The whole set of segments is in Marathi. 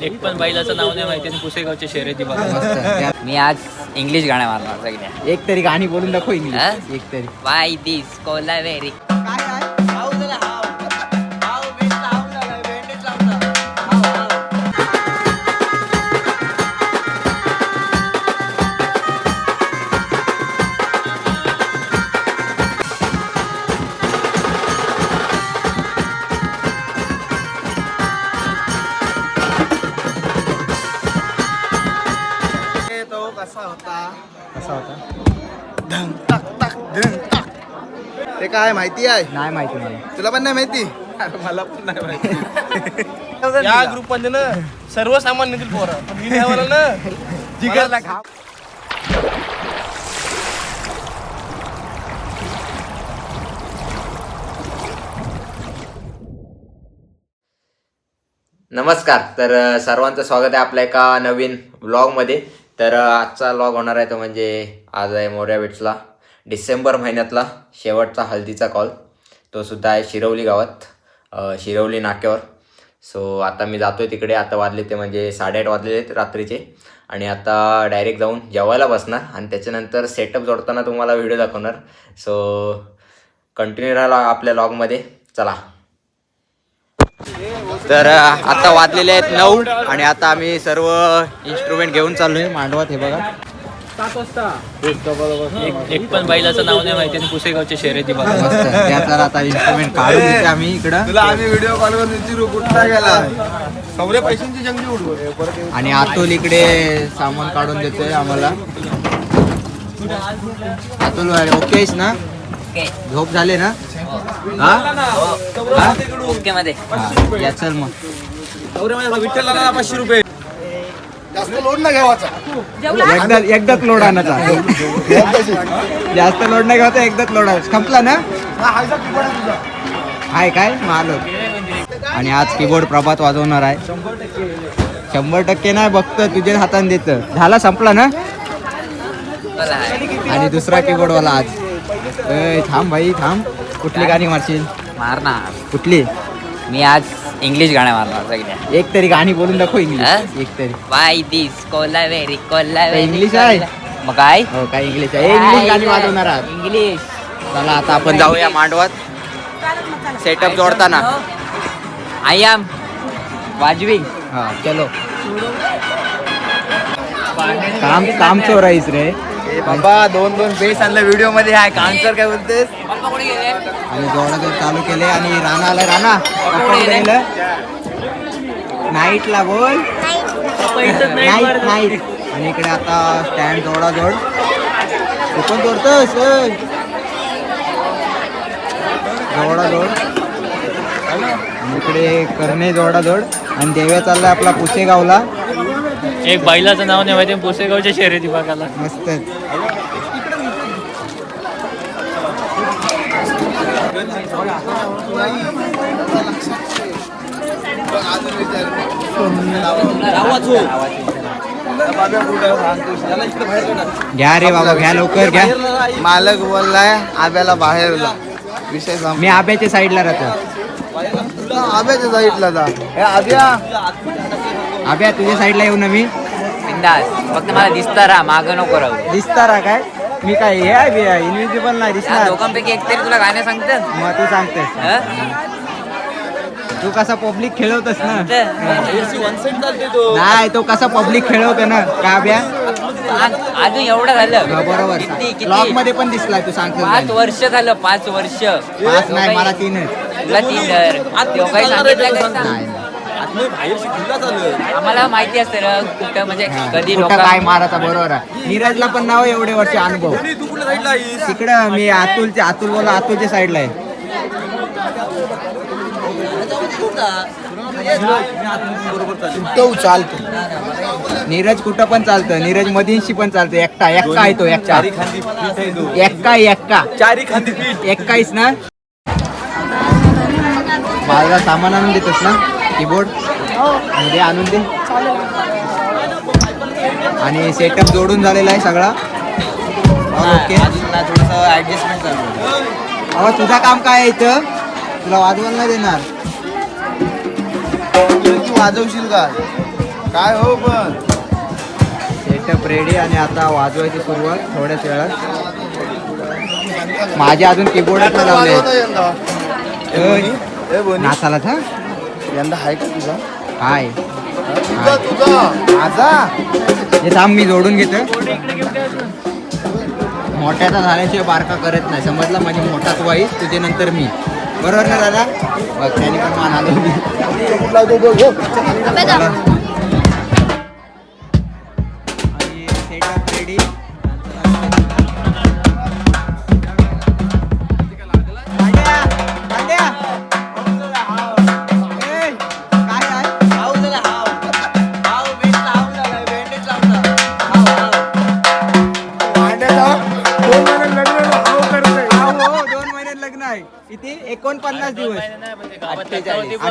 एक पण बैलाचं नाव नाही माहिती आणि पुसेगावच्या शर्यती बघा. मस्त. मी आज इंग्लिश गाणं मारणार सगळ्या एक तरी गाणी बोलून दाखव हा? इंग्लिश एक तरी. वाय दिस कोलावेरी तो काय माहिती आहे? नाही माहिती मला. तुला पण नाही माहिती? अरे मला पण नाही माहिती. या ग्रुपमध्ये ना सर्वसामान्य पोरं. पण मी म्हणा ना जिगरला घाम नमस्कार. तर अ, सर्वांचं स्वागत आहे आपल्या एका नवीन व्लॉगमध्ये तर अ, आजचा व्लॉग होणार आहे तो म्हणजे आज आहे मोर्या बिट्सला डिसेंबर महिन्यातला शेवटचा हल्दीचा कॉल तो सुद्धा आहे शिरवली गावात शिरवली नाक्यावर. सो आता मी जातो आहे तिकडे. आता वाजले ते म्हणजे साडेआठ वाजलेले आहेत रात्रीचे. आणि आता डायरेक्ट जाऊन जेवायला बसणार आणि त्याच्यानंतर सेटअप जोडताना तुम्हाला व्हिडिओ दाखवणार. सो कंटिन्यू राहा आपल्या लॉगमध्ये चला. तर आता वाजलेले आहेत नऊ आणि आता आम्ही सर्व इन्स्ट्रुमेंट घेऊन चाललोय. मांडवात हे बघा. एक एक पण बैलाचं नाव नाही माहिती आणि पुसेगावच्या शर्यती बघा. त्याचा आता इन्स्ट्रुमेंट काढून आम्ही इकडं. तुला आम्ही व्हिडिओ कॉल वर विचारू कुठला गेला. सौर्य पैशांची जंगी उडवू. आणि अतुल इकडे सामान काढून देतोय आम्हाला. अतुल ओके आहेस ना? ओके झोप झाले ना? हा. हा? ओके मध्ये. हा, या चल मग. विठ्ठल पाचशे रुपये. जास्त लोड ना घ्यावाचा. एकदा एकदाच लोड आणायचा. जास्त लोड नाही घ्यायचा एकदाच लोड आणायचा. संपला ना? आहे काय? मालो आणि आज कीबोर्ड प्रभात वाजवणार आहे. शंभर टक्के नाही बघत तुझ्या हाताने देत. झाला संपला ना? आणि दुसरा कीबोर्ड वाला आज. ए, थांब भाई थांब. कुठली गाणी मारशील? मारणार. कुठली? मी आज इंग्लिश गाणं मारणार सगळ्या एक तरी गाणी बोलून दाखव हा? इंग्लिश एक तरी. Why this Kolaveri Kolaveri English आहे? मग काय? हो काय इंग्लिश आहे? इंग्लिश गाणी वाजवणार आहात. इंग्लिश चला आता आपण जाऊया मांडवात. सेटअप जोडताना. आय एम वाजवी. हा चलो. काम काम चोराईस रे. बाबा दोन दोन बेस आणलं व्हिडिओमध्ये आहे कान्सर काय बोलतेस? आणि जोडा चालू केले आणि राणा आला राणा नाईटला बोल. नाईट नाईट आणि इकडे आता स्टँड जोडा जोड तू पण जोडतोस ओय. जोडा जोड आणि इकडे करणे जोडा जोड आणि देव्या चाललाय आपला पुसेगावला. एक बैलाचं नाव नाही माहिती पुसेगावच्या शर्यती बघायला. मस्त घ्या रे बाबा घ्या लवकर घ्या. मालक बोललाय आब्याला बाहेर विषय संपला. मी आब्याच्या साईडला राहतो. आब्याच्या साईडला जा. हे आब्या. आब्या तुझ्या साईडला येऊ ना मी. बिंदास. फक्त मला दिसता राहा माग नको राहू. दिसता रा काय? मी काय हे आहे इनविजिबल नाही या दिसणार दोघांपैकी एक तरी तुला गाणे सांगतात मग तू सांगतेस तू कसा पब्लिक खेळवतस ना. नाही तो कसा पब्लिक खेळवतो ना का आब्या? अजून एवढं झालं. बरोबर. किती ब्लॉग किती मध्ये पण दिसलाय तू पाच सांगतो वर्ष झालं पाच वर्ष. पाच नाही मला तीनच तुला तीन धर तेव्हा काही सांगितलं का सांग? नाही. आम्हाला माहिती असतं रे कुठं म्हणजे कधी कुठं लोक काय मारायचा बरोबर आहे. नीरजला पण नाव एवढे वर्ष अनुभव. तिकडं मी अतुलच्या अतुल बोला अतुलच्या साईडला आहे. तो चालतो. नीरज कुठं पण चालतं नीरज मधींशी पण चालतं एकटा एक्का आहे तो. एक्का एक्का एक्का चारी खांदी पीठ. एक्काईस ना? मला सामान आणून देतोस ना? कीबोर्डमध्ये आणून दे. आणि सेटअप जोडून झालेला आहे सगळा. ओके थोडस चालू अहो तुझा काम काय आहे इथं? तुला वाजवायला नाही देणार. तू वाजवशील का? काय हो पण? सेटअप रेडी आणि आता वाजवायची सुरुवात थोड्याच वेळात. माझे अजून बोनी. नाचाला था? यंदा आहे का तुझा? काय तुझा तुझा. माझा? हे थांब मी जोडून घेतो मोठ्याचा झाल्याशिवाय बारका करत नाही. समजला? म्हणजे मोठा तू आहेस तुझे नंतर मी. बरोबर ना दादा? बघ त्याने पण मान आलो मी कुठला तो बघ.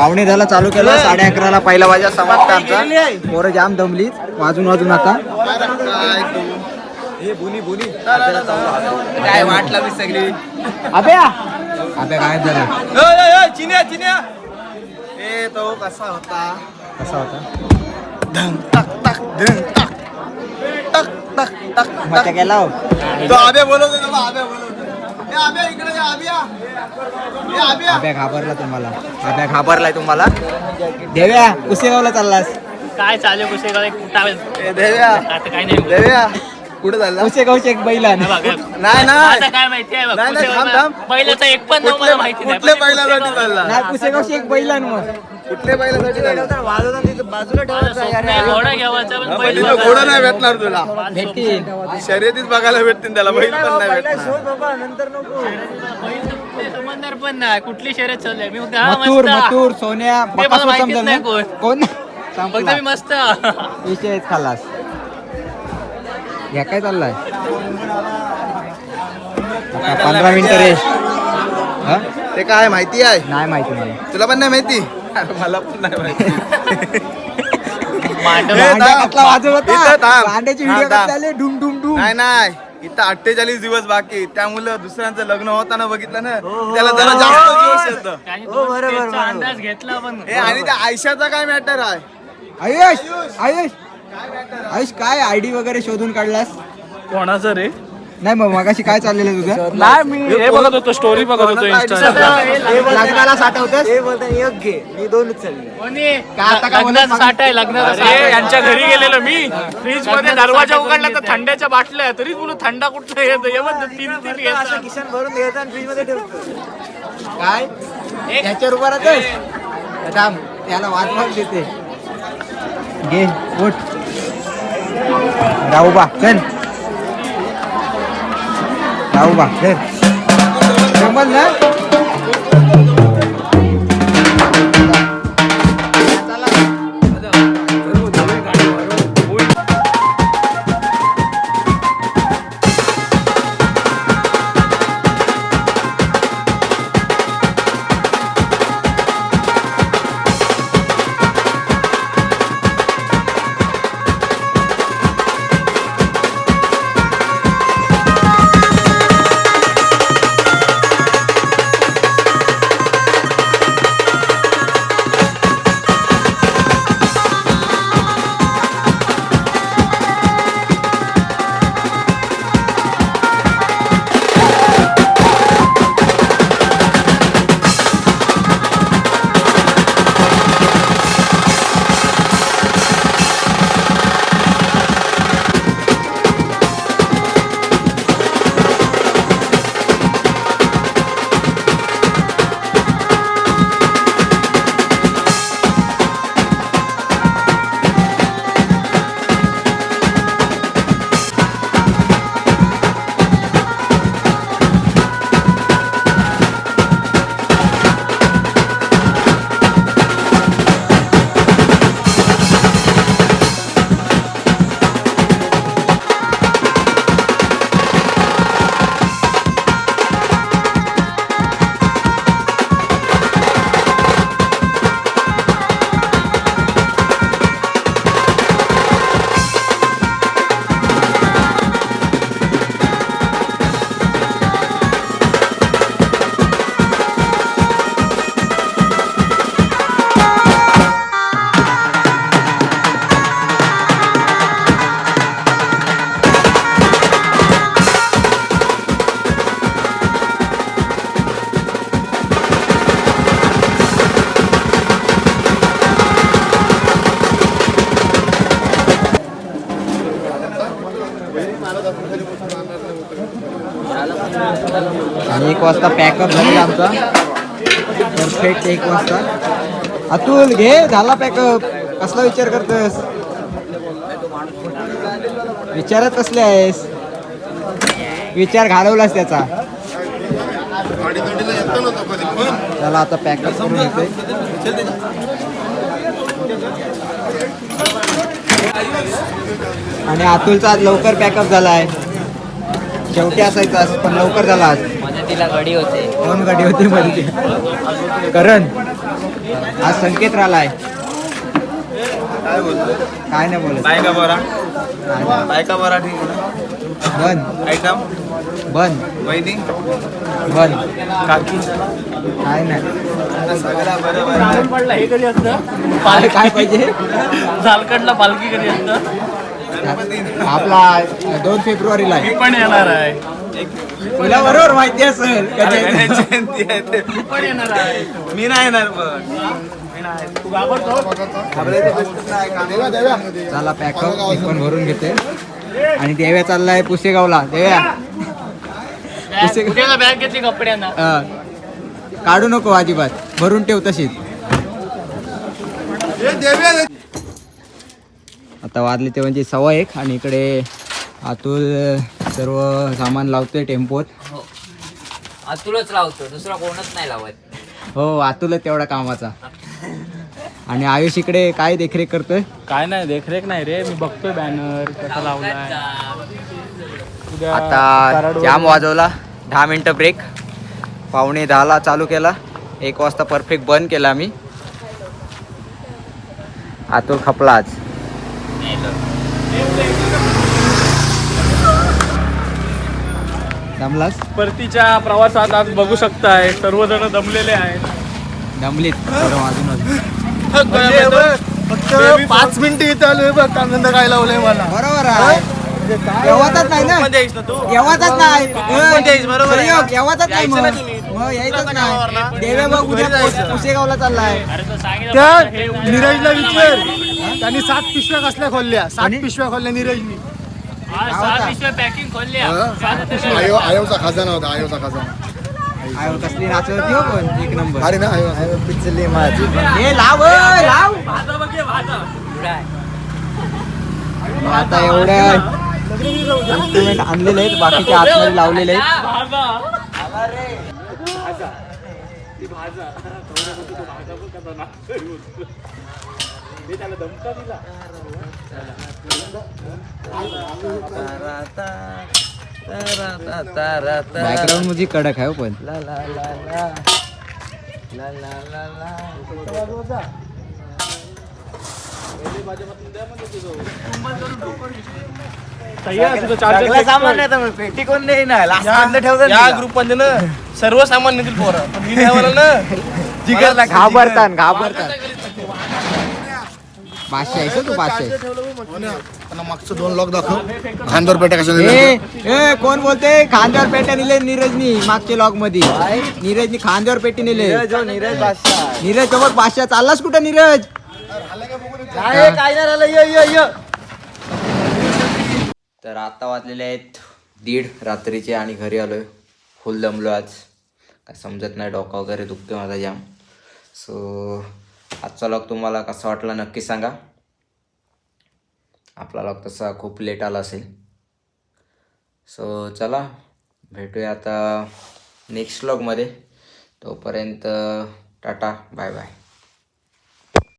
पावणे दहाला चालू केलं साडे अकराला पहिला वाजा समाप्त आमचा. पोरं जाम दमलीच वाजून वाजून आता. काय वाटला मी सगळी? अभ्या अभ्या गायब झाला चिन्या चिन्या. ए तो कसा होता? कसा होता? धन टक टक धन टक टक टक टक मजा केला हो. तो आबे बोलवतो तो आबे बोलवतो अभ्या घाबरला तुम्हाला. अभ्या घाबरलाय तुम्हाला. देव्या कुसेगावला चाललास. काय चालू पुसेगाव एक कुठं देव्या. आता काय नाही. देव्या कुठे चालला? कुसेगावचे एक हे बघ, नाही ना आता काय माहिती आहे नाही, नाही. पहिल्याचं एक पण माहिती नाही कुठल्या बैलासाठी चालला? नाही कुसेगावची एक बैलान मग. कुठल्या बैलासाठी माझं स्वप्न आहे घोडा घ्यावाचा पण बैल तिथं बघायचा. घोडा नाही भेटणार तुला. भेटतील. शर्यतीच बघायला भेटतील त्याला बैल पण नाही भेटणार. बैल कुठले समजणार पण नाही कुठली शर्यत चालू आहे? मी फक्त हा मथुर मस्त. मथुर सोन्या मला बकासूर माहितीच समजल नाही ना? कोण. कोण? फक्त संपला. मी मस्त. विषयच खालास. घ्या काय चाललाय? आता पंधरा मिनिटं रेस्ट हा? ते काय माहिती आहे? नाही माहिती मला. तुला पण नाही माहिती? अरे मला पण नाही माहिती. हे डुम डुम डुम. नाही नाही. इथं अठ्ठेचाळीस दिवस बाकी. त्यामुळे दुसऱ्यांचं लग्न होताना बघितलं ना हो, त्याला जरा जास्त जोश येतं. अंदाज घेतला पण. हे आणि त्या आयशाचा काय मॅटर आहे? आयुष आयुष. आयुष काय आयडी वगैरे शोधून काढलास? कोणाचं रे? नाही मग मगाशी काय चाललेलं तुझं? नाही मी हे बघत होतो स्टोरी बघत होतो इंस्टा लग्नाला साठवतस? कोणी? आता काय बोलत लग्नाचा साठा आहे लग्नाचा साठा अरे आहे. यांच्या घरी गेलेलो मी. फ्रीजमध्ये दरवाजा उघडला तर थंड्याच्या बाटल्या. तरीच बोलू थंडा कुठला येतो? हे बघ, तीन तीन घेतात. काय? त्याच्यावर उभा राहतोस थांब त्याला वाजवाच देते घे उठ. राहू बा चल. राहू बा एक वाजता पॅकअप झालेला आमचा. परफेक्ट एक वाजता. अतुल घे झाला पॅकअप कसला विचार करतोस विचारत कसले आहेस विचार घालवलास त्याचा. चला आता पॅकअप करून येते आणि अतुलचा आज लवकर पॅकअप झाला आहे शेवटी असायचा पण लवकर झाला आज. मदतीला गडी होते. दोन गाडी होती मध्ये. करण आज संकेत राहिलाय. काय बोलतोय काय नाही बोलत. बायका बरा. बायका बरा ठीक आहे बंद आयटम? बंद वहिनी? बंद काकी? काय नाही. सगळा बरं बरं. पडला हे कधी असतं? काय काय पाहिजे? झालकडला पालखी कधी असतं? आपला दोन फेब्रुवारीला मी पण येणार आहे. तुला बरोबर माहिती असेल जयंती? आहे ते. मी नाही येणार पण मी नाही. चला पॅकअप मी पण भरून घेते. आणि देव्या चाललाय पुसेगावला. देव्या. पुसे कुठे बॅग घेतली कपड्यांना. अं, काढू नको अजिबात. भरून ठेव तशीच. आता वाजले ते म्हणजे सव्वा एक आणि इकडे अतुल सर्व सामान लावतोय टेम्पोत. अतुलच लावतो दुसरा कोणच नाही लावत. हो अतुलच तेवढा कामाचा. आणि आयुष इकडे काय देखरेख करतोय? काय नाही देखरेख नाही रे. मी बघतोय बॅनर कसा लावलाय. उद्या आता कराड जाम वाजवला. दहा मिनटं ब्रेक पावणे दहाला चालू केला. एक वाजता परफेक्ट बंद केला मी. अतुल खपला आज. दमलास? परतीच्या प्रवासात आज बघू शकताय सर्वजण दमलेले आहेत. दमलीत. थोडं फक्त पाच मिनिटं इथे आलोय बघ कांदा काय लावलंय मला. बरोबर आहे. येवातच नाही ना? येवातच नाही. येवातच नाही मग. मग यायचंच नाही. देवे बघ उद्या पुसेगावला चाललाय. अरे तो सांगितलं त्या हे नीरजला विचार. त्यांनी सात पिशव्या कसल्या खोलल्या? सात पिशव्या खोलल्या नीरजनी. आयो आयोचा खजाना होता आयोचा खजाना. आयो, कसली नाचत हो पण एक नंबर. अरे ना आयो. पिचली माझी. हे लाव लाव. आता एवढ्या instrument आणलेले आहेत बाकीच्या आतमध्ये लावलेले आहेत. बॅकग्राऊंड म्युझिक कडक आहे हो पण. पेटी कोण नाही ना या ग्रुपमध्ये ना सर्व सामान नेतील पोरं. पण ना जिगर घाबरतात घाबरतात. पाचशे आहेस हो तू पाचशे. मागचं दोन लॉक दाखव. खांदोर पेटा कशा ए कोण बोलते खांद्यावर पेट्या नेले नीरजनी मागच्या लॉगमध्ये नीरजनी खांद्यावर पेटी नेले. नीरज सोबत पाचशे चाललास कुठं नीरज? काय काय नाही ये, ये, ये. तर आता वाजलेले आहेत दीड रात्रीचे आणि घरी आलोय. फुल दमलो आज. काय समजत नाही डोका वगैरे दुखते माझा जाम सो आजचा लॉग तुम्हाला कसा वाटला नक्की सांगा. आपला लॉग तसा खूप लेट आला असेल. सो चला भेटूया आता नेक्स्ट लॉगमध्ये तोपर्यंत टाटा बाय बाय